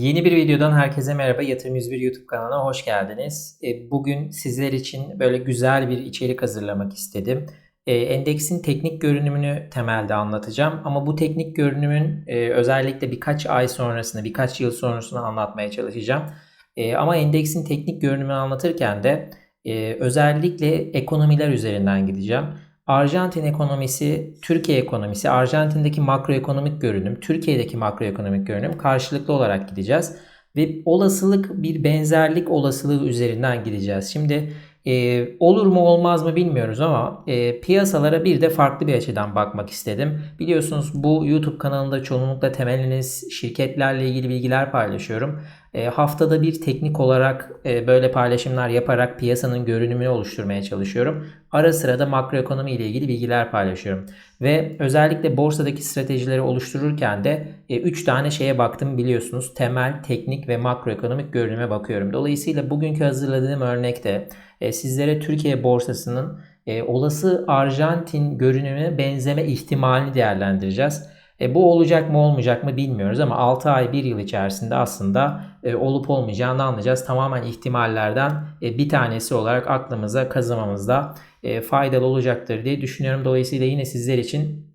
Yeni bir videodan herkese merhaba. Yatırım 101 YouTube kanalına hoş geldiniz. E, Bugün sizler için böyle güzel bir içerik hazırlamak istedim. E, Endeksin teknik görünümünü temelde anlatacağım ama bu teknik görünümün e, özellikle birkaç ay sonrasını, birkaç yıl sonrasını anlatmaya çalışacağım. Ama endeksin teknik görünümünü anlatırken de özellikle ekonomiler üzerinden gideceğim. Arjantin ekonomisi, Türkiye ekonomisi, Arjantin'deki makroekonomik görünüm, Türkiye'deki makroekonomik görünüm karşılıklı olarak gideceğiz. Ve olasılık bir benzerlik olasılığı üzerinden gideceğiz. Şimdi e, olur mu olmaz mı bilmiyoruz ama e, piyasalara bir de farklı bir açıdan bakmak istedim. Biliyorsunuz bu YouTube kanalında çoğunlukla temeliniz şirketlerle ilgili bilgiler paylaşıyorum. E, haftada bir teknik olarak e, böyle paylaşımlar yaparak piyasanın görünümünü oluşturmaya çalışıyorum. Ara sıra da makroekonomi ile ilgili bilgiler paylaşıyorum. Ve özellikle borsadaki stratejileri oluştururken de 3 e, tane şeye baktım biliyorsunuz. Temel, teknik ve makroekonomik görünüme bakıyorum. Dolayısıyla bugünkü hazırladığım örnekte e, sizlere Türkiye borsasının olası Arjantin görünümüne benzeme ihtimalini değerlendireceğiz. E, bu olacak mı olmayacak mı bilmiyoruz ama 6 ay 1 yıl içerisinde aslında e, olup olmayacağını anlayacağız. Tamamen ihtimallerden e, bir tanesi olarak aklımıza kazımamızda e, faydalı olacaktır diye düşünüyorum. Dolayısıyla yine sizler için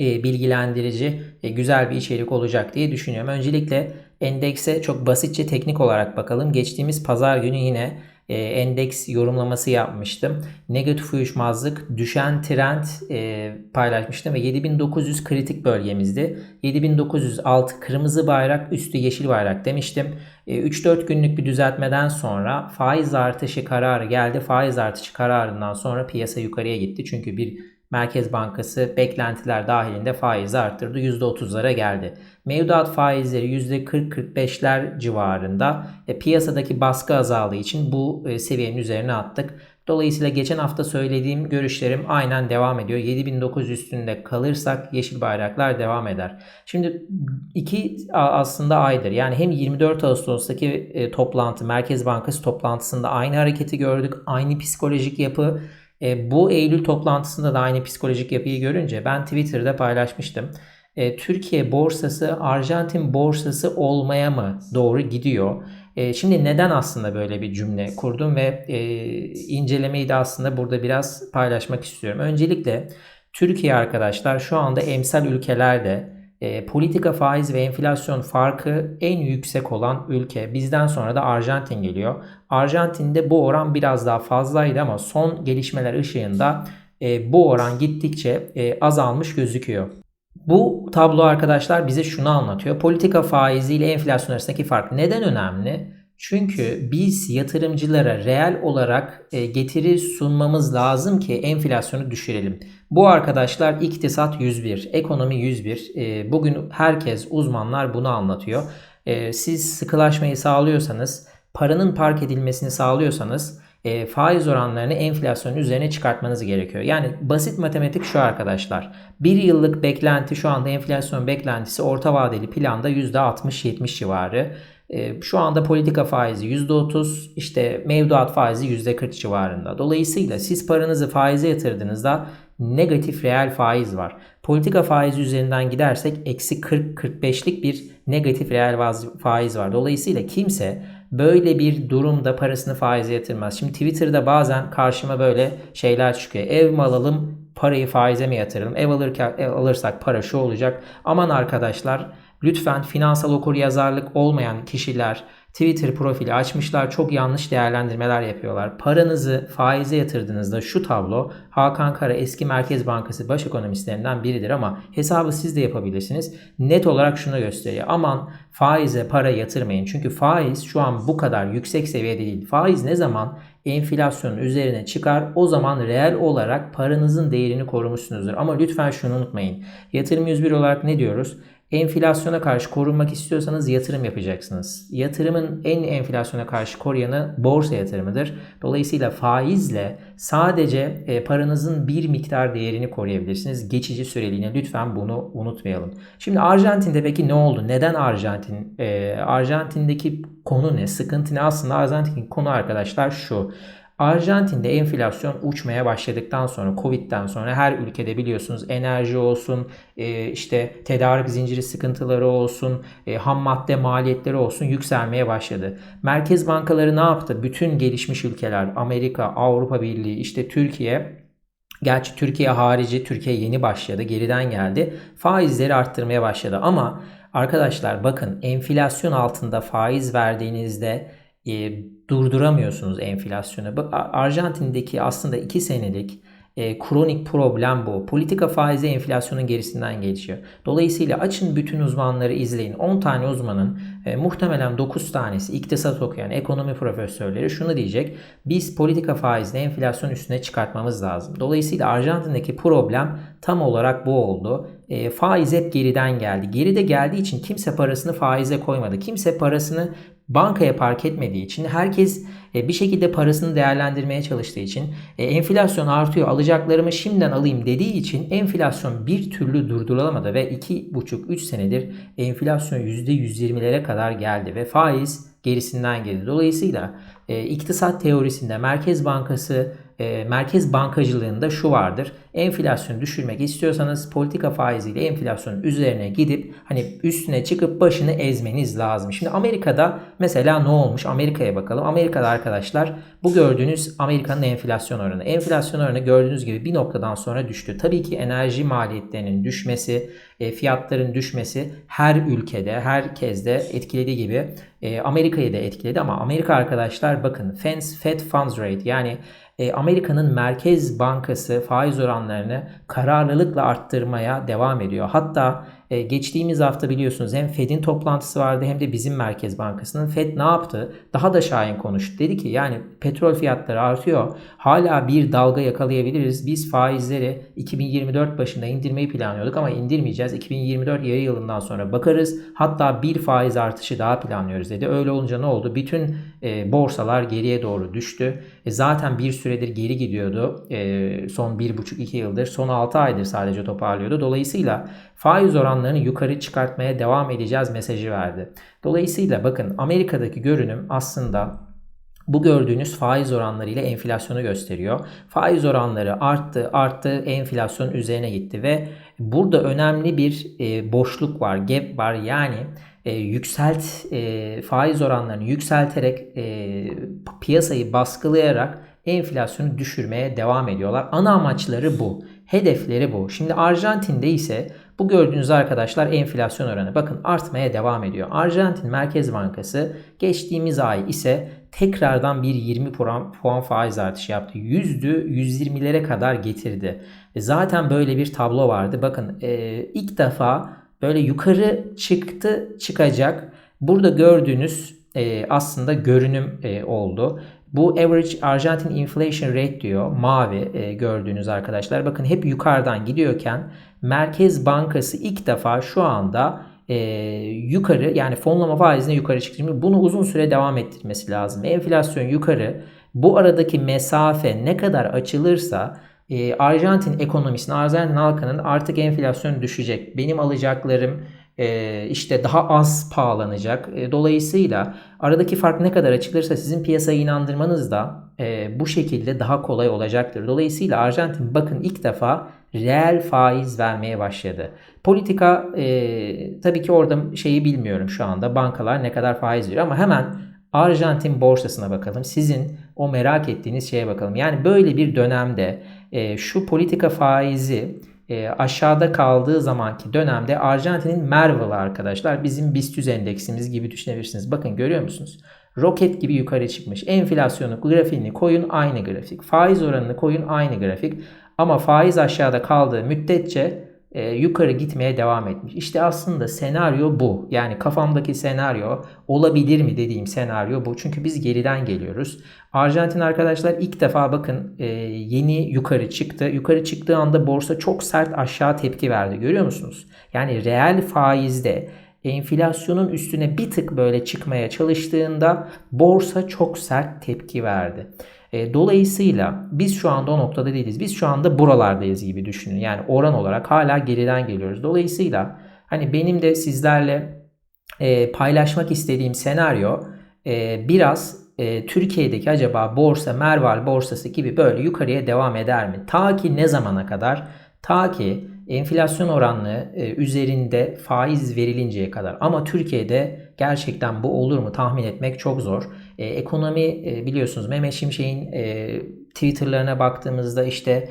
e, bilgilendirici, e, güzel bir içerik olacak diye düşünüyorum. Öncelikle endekse çok basitçe teknik olarak bakalım. Geçtiğimiz pazar günü yine e, endeks yorumlaması yapmıştım. Negatif uyuşmazlık, düşen trend e, paylaşmıştım ve 7900 kritik bölgemizdi. 7906 kırmızı bayrak, üstü yeşil bayrak demiştim. E, 3-4 günlük bir düzeltmeden sonra faiz artışı kararı geldi. Faiz artışı kararından sonra piyasa yukarıya gitti. Çünkü bir Merkez Bankası beklentiler dahilinde faizi arttırdı. %30'lara geldi. Mevduat faizleri %40-45'ler civarında. E, piyasadaki baskı azaldığı için bu e, seviyenin üzerine attık. Dolayısıyla geçen hafta söylediğim görüşlerim aynen devam ediyor. 7900 üstünde kalırsak yeşil bayraklar devam eder. Şimdi iki aslında aydır. Yani hem 24 Ağustos'taki e, toplantı Merkez Bankası toplantısında aynı hareketi gördük. Aynı psikolojik yapı e, bu Eylül toplantısında da aynı psikolojik yapıyı görünce ben Twitter'da paylaşmıştım. E, Türkiye borsası Arjantin borsası olmaya mı doğru gidiyor? E, şimdi neden aslında böyle bir cümle kurdum ve e, incelemeyi de aslında burada biraz paylaşmak istiyorum. Öncelikle Türkiye arkadaşlar şu anda emsal ülkelerde e, politika faiz ve enflasyon farkı en yüksek olan ülke. Bizden sonra da Arjantin geliyor. Arjantin'de bu oran biraz daha fazlaydı ama son gelişmeler ışığında e, bu oran gittikçe e, azalmış gözüküyor. Bu tablo arkadaşlar bize şunu anlatıyor. Politika faizi ile enflasyon arasındaki fark neden önemli? Çünkü biz yatırımcılara reel olarak e, getiri sunmamız lazım ki enflasyonu düşürelim. Bu arkadaşlar iktisat 101, ekonomi 101. E, bugün herkes uzmanlar bunu anlatıyor. E, siz sıkılaşmayı sağlıyorsanız, paranın park edilmesini sağlıyorsanız faiz oranlarını enflasyonun üzerine çıkartmanız gerekiyor. Yani basit matematik şu arkadaşlar. Bir yıllık beklenti şu anda enflasyon beklentisi orta vadeli planda %60-70 civarı. Ee, şu anda politika faizi %30, işte mevduat faizi %40 civarında. Dolayısıyla siz paranızı faize yatırdığınızda negatif reel faiz var. Politika faizi üzerinden gidersek eksi 40-45'lik bir negatif reel faiz var. Dolayısıyla kimse böyle bir durumda parasını faize yatırmaz. Şimdi Twitter'da bazen karşıma böyle şeyler çıkıyor. Ev mi alalım, parayı faize mi yatıralım? Ev alırken ev alırsak para şu olacak. Aman arkadaşlar Lütfen finansal okur yazarlık olmayan kişiler Twitter profili açmışlar. Çok yanlış değerlendirmeler yapıyorlar. Paranızı faize yatırdığınızda şu tablo Hakan Kara eski Merkez Bankası baş ekonomistlerinden biridir ama hesabı siz de yapabilirsiniz. Net olarak şunu gösteriyor. Aman faize para yatırmayın. Çünkü faiz şu an bu kadar yüksek seviyede değil. Faiz ne zaman enflasyonun üzerine çıkar o zaman reel olarak paranızın değerini korumuşsunuzdur. Ama lütfen şunu unutmayın. Yatırım 101 olarak ne diyoruz? Enflasyona karşı korunmak istiyorsanız yatırım yapacaksınız. Yatırımın en enflasyona karşı koruyanı borsa yatırımıdır. Dolayısıyla faizle sadece e, paranızın bir miktar değerini koruyabilirsiniz. Geçici süreliğine lütfen bunu unutmayalım. Şimdi Arjantin'de peki ne oldu? Neden Arjantin? E, Arjantin'deki konu ne? Sıkıntı ne? Aslında Arjantin'deki konu arkadaşlar şu. Arjantin'de enflasyon uçmaya başladıktan sonra Covid'den sonra her ülkede biliyorsunuz enerji olsun, e, işte tedarik zinciri sıkıntıları olsun, e, ham madde maliyetleri olsun yükselmeye başladı. Merkez bankaları ne yaptı? Bütün gelişmiş ülkeler, Amerika, Avrupa Birliği, işte Türkiye Gerçi Türkiye harici, Türkiye yeni başladı, geriden geldi. Faizleri arttırmaya başladı ama arkadaşlar bakın enflasyon altında faiz verdiğinizde e, durduramıyorsunuz enflasyonu. Arjantin'deki aslında 2 senelik e, kronik problem bu. Politika faizi enflasyonun gerisinden geçiyor. Dolayısıyla açın bütün uzmanları izleyin. 10 tane uzmanın e, muhtemelen 9 tanesi iktisat okuyan ekonomi profesörleri şunu diyecek. Biz politika faizini enflasyon üstüne çıkartmamız lazım. Dolayısıyla Arjantin'deki problem tam olarak bu oldu. E, faiz hep geriden geldi. Geride geldiği için kimse parasını faize koymadı. Kimse parasını bankaya park etmediği için herkes e, bir şekilde parasını değerlendirmeye çalıştığı için e, enflasyon artıyor alacaklarımı şimdiden alayım dediği için enflasyon bir türlü durdurulamadı ve 2,5-3 senedir enflasyon %120'lere kadar geldi ve faiz gerisinden geldi. Dolayısıyla e, iktisat teorisinde Merkez Bankası e, merkez bankacılığında şu vardır. Enflasyonu düşürmek istiyorsanız politika faiziyle enflasyonun üzerine gidip hani üstüne çıkıp başını ezmeniz lazım. Şimdi Amerika'da mesela ne olmuş? Amerika'ya bakalım. Amerika'da arkadaşlar bu gördüğünüz Amerika'nın enflasyon oranı. Enflasyon oranı gördüğünüz gibi bir noktadan sonra düştü. Tabii ki enerji maliyetlerinin düşmesi, e, fiyatların düşmesi her ülkede, herkeste etkilediği gibi e, Amerika'yı da etkiledi ama Amerika arkadaşlar bakın Fed Funds Rate yani e, Amerika'nın Merkez Bankası faiz oranlarını kararlılıkla arttırmaya devam ediyor. Hatta e, geçtiğimiz hafta biliyorsunuz hem Fed'in toplantısı vardı hem de bizim Merkez Bankası'nın. Fed ne yaptı? Daha da şahin konuştu. Dedi ki yani petrol fiyatları artıyor. Hala bir dalga yakalayabiliriz. Biz faizleri 2024 başında indirmeyi planlıyorduk ama indirmeyeceğiz. 2024 yarı yılından sonra bakarız. Hatta bir faiz artışı daha planlıyoruz dedi. Öyle olunca ne oldu? Bütün e, borsalar geriye doğru düştü. E, zaten bir süredir geri gidiyordu. E, son 1,5-2 yıldır. Son 6 aydır sadece toparlıyordu. Dolayısıyla faiz oranlarını yukarı çıkartmaya devam edeceğiz mesajı verdi. Dolayısıyla bakın Amerika'daki görünüm aslında bu gördüğünüz faiz oranları ile enflasyonu gösteriyor. Faiz oranları arttı, arttı, enflasyon üzerine gitti ve burada önemli bir e, boşluk var, gap var. Yani e, yükselt e, faiz oranlarını yükselterek e, piyasayı baskılayarak enflasyonu düşürmeye devam ediyorlar. Ana amaçları bu. Hedefleri bu. Şimdi Arjantin'de ise bu gördüğünüz arkadaşlar enflasyon oranı. Bakın artmaya devam ediyor. Arjantin Merkez Bankası geçtiğimiz ay ise tekrardan bir 20 puan, puan faiz artışı yaptı. Yüzdü 120'lere kadar getirdi. E zaten böyle bir tablo vardı. Bakın e, ilk defa böyle yukarı çıktı çıkacak. Burada gördüğünüz e, aslında görünüm e, oldu. Bu average Argentine inflation rate diyor. Mavi e, gördüğünüz arkadaşlar. Bakın hep yukarıdan gidiyorken Merkez Bankası ilk defa şu anda e, yukarı yani fonlama faizine yukarı çıktı. Bunu uzun süre devam ettirmesi lazım. Enflasyon yukarı. Bu aradaki mesafe ne kadar açılırsa e, Arjantin ekonomisinin, Arjantin halkının artık enflasyon düşecek. Benim alacaklarım işte daha az pahalanacak. E, dolayısıyla aradaki fark ne kadar açılırsa sizin piyasaya inandırmanız da e, bu şekilde daha kolay olacaktır. Dolayısıyla Arjantin bakın ilk defa reel faiz vermeye başladı. Politika e, tabii ki orada şeyi bilmiyorum şu anda bankalar ne kadar faiz veriyor ama hemen Arjantin borsasına bakalım. Sizin o merak ettiğiniz şeye bakalım. Yani böyle bir dönemde e, şu politika faizi e, aşağıda kaldığı zamanki dönemde Arjantin'in Merval arkadaşlar bizim BIST 100 endeksimiz gibi düşünebilirsiniz. Bakın görüyor musunuz? Roket gibi yukarı çıkmış. Enflasyonu grafiğini koyun aynı grafik. Faiz oranını koyun aynı grafik. Ama faiz aşağıda kaldığı müddetçe e, yukarı gitmeye devam etmiş. İşte aslında senaryo bu. Yani kafamdaki senaryo olabilir mi dediğim senaryo bu. Çünkü biz geriden geliyoruz. Arjantin arkadaşlar ilk defa bakın e, yeni yukarı çıktı. Yukarı çıktığı anda borsa çok sert aşağı tepki verdi. Görüyor musunuz? Yani reel faizde enflasyonun üstüne bir tık böyle çıkmaya çalıştığında borsa çok sert tepki verdi. E, dolayısıyla biz şu anda o noktada değiliz. Biz şu anda buralardayız gibi düşünün. Yani oran olarak hala geriden geliyoruz. Dolayısıyla hani benim de sizlerle e, paylaşmak istediğim senaryo e, biraz Türkiye'deki acaba borsa, Merval borsası gibi böyle yukarıya devam eder mi? Ta ki ne zamana kadar? Ta ki enflasyon oranlı e, üzerinde faiz verilinceye kadar. Ama Türkiye'de gerçekten bu olur mu tahmin etmek çok zor. E, ekonomi e, biliyorsunuz Mehmet Şimşek'in e, Twitter'larına baktığımızda işte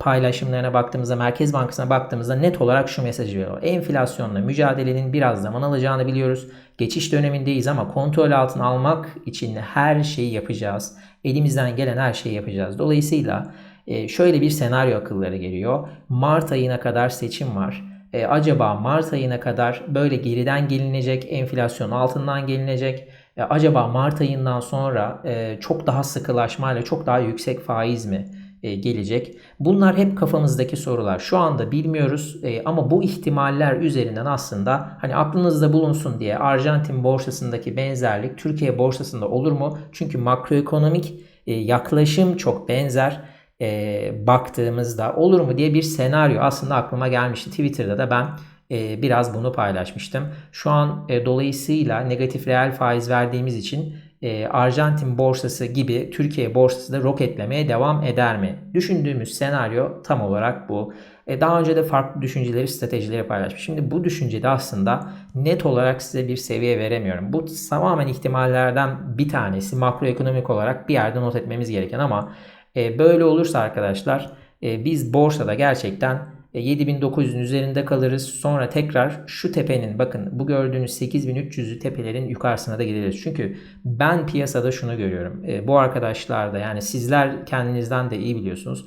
paylaşımlarına baktığımızda Merkez Bankası'na baktığımızda net olarak şu mesajı veriyor. Enflasyonla mücadelenin biraz zaman alacağını biliyoruz. Geçiş dönemindeyiz ama kontrol altına almak için her şeyi yapacağız. Elimizden gelen her şeyi yapacağız. Dolayısıyla e, şöyle bir senaryo akılları geliyor. Mart ayına kadar seçim var. E, acaba Mart ayına kadar böyle geriden gelinecek, enflasyon altından gelinecek. E, acaba Mart ayından sonra e, çok daha sıkılaşmayla çok daha yüksek faiz mi e, gelecek? Bunlar hep kafamızdaki sorular. Şu anda bilmiyoruz e, ama bu ihtimaller üzerinden aslında hani aklınızda bulunsun diye Arjantin borsasındaki benzerlik Türkiye borsasında olur mu? Çünkü makroekonomik e, yaklaşım çok benzer e, baktığımızda olur mu diye bir senaryo aslında aklıma gelmişti. Twitter'da da ben e, biraz bunu paylaşmıştım. Şu an e, dolayısıyla negatif reel faiz verdiğimiz için e, Arjantin borsası gibi Türkiye borsası da roketlemeye devam eder mi? Düşündüğümüz senaryo tam olarak bu. E, daha önce de farklı düşünceleri, stratejileri paylaşmış. Şimdi bu düşüncede aslında net olarak size bir seviye veremiyorum. Bu tamamen ihtimallerden bir tanesi makroekonomik olarak bir yerde not etmemiz gereken ama e, böyle olursa arkadaşlar e, biz borsada gerçekten 7900'ün e, üzerinde kalırız. Sonra tekrar şu tepenin bakın bu gördüğünüz 8300'lü tepelerin yukarısına da gideriz. Çünkü ben piyasada şunu görüyorum. bu arkadaşlar da yani sizler kendinizden de iyi biliyorsunuz.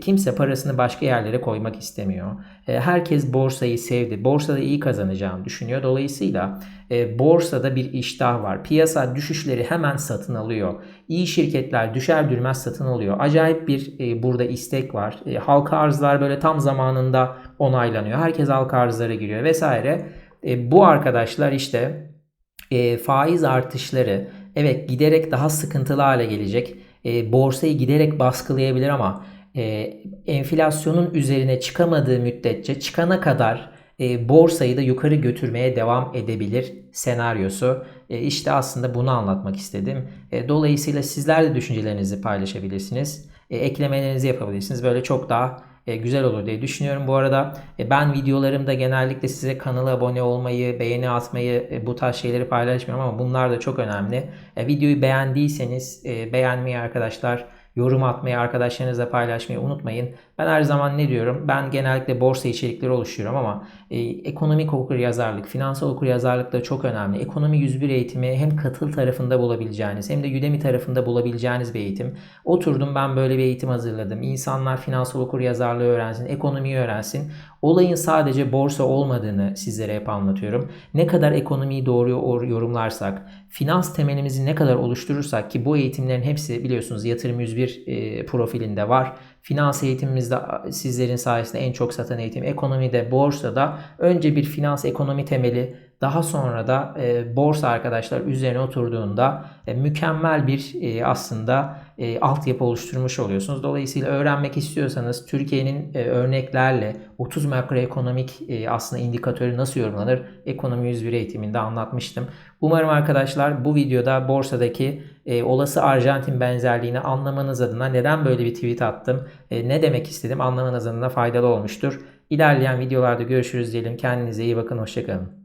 Kimse parasını başka yerlere koymak istemiyor. herkes borsayı sevdi. Borsada iyi kazanacağını düşünüyor. Dolayısıyla e, borsada bir iştah var. Piyasa düşüşleri hemen satın alıyor. İyi şirketler düşer düşmez satın alıyor. Acayip bir e, burada istek var. E, halka arzlar böyle tam zamanında onaylanıyor. Herkes halka arzlara giriyor vesaire. E, bu arkadaşlar işte e, faiz artışları evet giderek daha sıkıntılı hale gelecek. E, borsayı giderek baskılayabilir ama e, enflasyonun üzerine çıkamadığı müddetçe çıkana kadar e, borsayı da yukarı götürmeye devam edebilir senaryosu. E, işte aslında bunu anlatmak istedim. E, dolayısıyla sizler de düşüncelerinizi paylaşabilirsiniz. E, eklemelerinizi yapabilirsiniz. Böyle çok daha e, güzel olur diye düşünüyorum. Bu arada e, ben videolarımda genellikle size kanala abone olmayı, beğeni atmayı, e, bu tarz şeyleri paylaşmıyorum ama bunlar da çok önemli. E, videoyu beğendiyseniz e, beğenmeyi arkadaşlar yorum atmayı, arkadaşlarınızla paylaşmayı unutmayın. Ben her zaman ne diyorum? Ben genellikle borsa içerikleri oluşturuyorum ama e, ekonomik okur yazarlık, finansal okur yazarlık da çok önemli. Ekonomi 101 eğitimi hem katıl tarafında bulabileceğiniz hem de Udemy tarafında bulabileceğiniz bir eğitim. Oturdum ben böyle bir eğitim hazırladım. İnsanlar finansal okur yazarlığı öğrensin, ekonomiyi öğrensin. Olayın sadece borsa olmadığını sizlere hep anlatıyorum. Ne kadar ekonomiyi doğru yorumlarsak, finans temelimizi ne kadar oluşturursak ki bu eğitimlerin hepsi biliyorsunuz yatırım 101 e, profilinde var. Finans eğitimimizde sizlerin sayesinde en çok satan eğitim. Ekonomide, borsada önce bir finans ekonomi temeli daha sonra da e, borsa arkadaşlar üzerine oturduğunda e, mükemmel bir e, aslında e, altyapı oluşturmuş oluyorsunuz. Dolayısıyla öğrenmek istiyorsanız Türkiye'nin e, örneklerle 30 makroekonomik e, aslında indikatörü nasıl yorumlanır ekonomi 101 eğitiminde anlatmıştım. Umarım arkadaşlar bu videoda borsadaki e, olası Arjantin benzerliğini anlamanız adına neden böyle bir tweet attım, e, ne demek istedim anlamanız adına faydalı olmuştur. İlerleyen videolarda görüşürüz diyelim. Kendinize iyi bakın. Hoşçakalın.